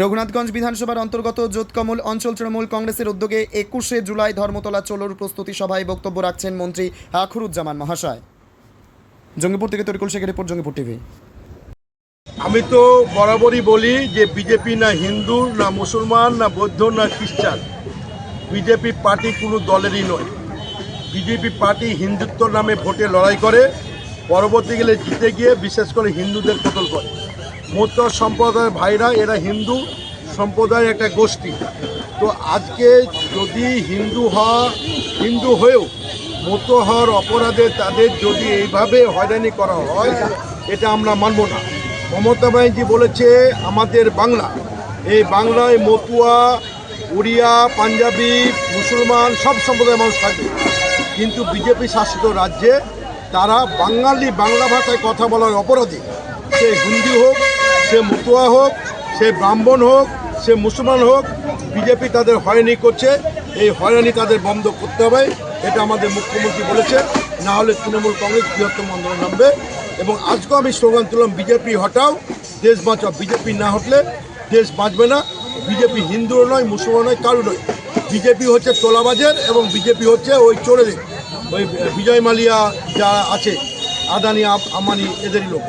রঘুনাথগঞ্জ বিধানসভার অন্তর্গত জোতকমল অঞ্চল তৃণমূল কংগ্রেসের উদ্যোগে একুশে জুলাই ধর্মতলা চলোর প্রস্তুতি সভায় বক্তব্য রাখছেন মন্ত্রী আখরুজ্জামান মহাশয়। জঙ্গিপুর থেকে তরিকুল শেখের রিপোর্ট, জঙ্গিপুর টিভি। আমি তো বরাবরই বলি যে বিজেপি না হিন্দু, না মুসলমান, না বৌদ্ধ, না খ্রিস্টান, বিজেপি পার্টি কোনো দলেরই নয়। বিজেপি পার্টি হিন্দুত্বর নামে ভোটে লড়াই করে, পরবর্তীকালে জিতে গিয়ে বিশেষ করে হিন্দুদের কতল করে। মধ্য সম্প্রদায়ের ভাইরা, এরা হিন্দু সম্প্রদায়ের একটা গোষ্ঠী। তো আজকে যদি হিন্দু হওয়া, হিন্দু হয়েও মতো হওয়ার অপরাধে তাদের যদি এইভাবে হয়রানি করা হয়, এটা আমরা মানব না। মমতা ব্যানার্জি বলেছে, আমাদের বাংলা। এই বাংলায় মতুয়া, উড়িয়া, পাঞ্জাবি, মুসলমান সব সম্প্রদায়ের মানুষ থাকবে। কিন্তু বিজেপি শাসিত রাজ্যে তারা বাঙালি বাংলা ভাষায় কথা বলার অপরাধী। সে হিন্দি হোক, সে মতুয়া হোক, সে ব্রাহ্মণ হোক, সে মুসলমান হোক, বিজেপি তাদের হয়রানি করছে। এই হয়রানি তাদের বন্ধ করতে হবে, এটা আমাদের মুখ্যমন্ত্রী বলেছে। না হলে তৃণমূল কংগ্রেস বৃহত্তম আন্দোলন নামবে। এবং আজকেও আমি স্লোগান তুললাম, বিজেপি হটাও, দেশ বাঁচাও। বিজেপি না হটলে দেশ বাঁচবে না। বিজেপি হিন্দুও নয়, মুসলমান নয়, কারও নয়। বিজেপি হচ্ছে তোলাবাজের এবং বিজেপি হচ্ছে ওই চোরেদের। ওই বিজয় মালিয়া যা আছে, আদানি আম্বানি এদেরই লোক।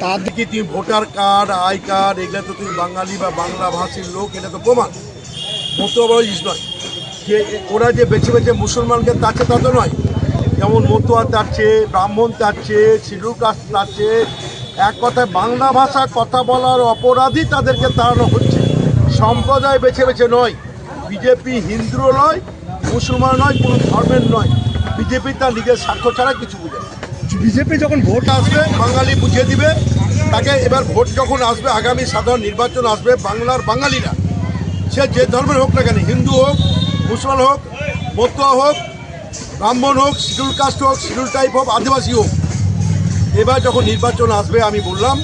তাদেরকে তুমি ভোটার কার্ড, আই কার্ড, এগুলো তো তুমি বাঙালি বা বাংলা ভাষীর লোক, এটা তো প্রমাণ। মতুয়া জিনিস নয়। যে ওরা যে বেছে বেছে মুসলমানকে তাচ্ছে তা তো নয়। যেমন মতুয়া তাচ্ছে ব্রাহ্মণ তাচ্ছে শিডুল কাস্ট তাচ্ছে এক কথায় বাংলা ভাষা কথা বলার অপরাধী তাদেরকে তাড়ানো হচ্ছে। সম্প্রদায় বেছে বেছে নয়। বিজেপি হিন্দুও নয়, মুসলমান নয়, কোনো ধর্মের নয়। বিজেপি তার নিজের স্বার্থ ছাড়া কিছু বিজেপি যখন ভোট আসবে, বাঙালি বুঝিয়ে দিবে। তাকে এবার ভোট যখন আসবে, আগামী সাধারণ নির্বাচন আসবে বাংলার বাঙালিরা। সে যে ধর্মের হোক না কেন, হিন্দু হোক, মুসলমান হোক, মতুয়া হোক, ব্রাহ্মণ হোক, শিডিউল কাস্ট হোক, শিডিউল টাইপ হোক, আদিবাসী হোক, এবার যখন নির্বাচন আসবে আমি বললাম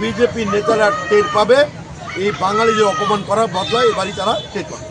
বিজেপির নেতারা টের পাবে, এই বাঙালিদের অপমান করা বদলায় এবারই তারা টের পাবে।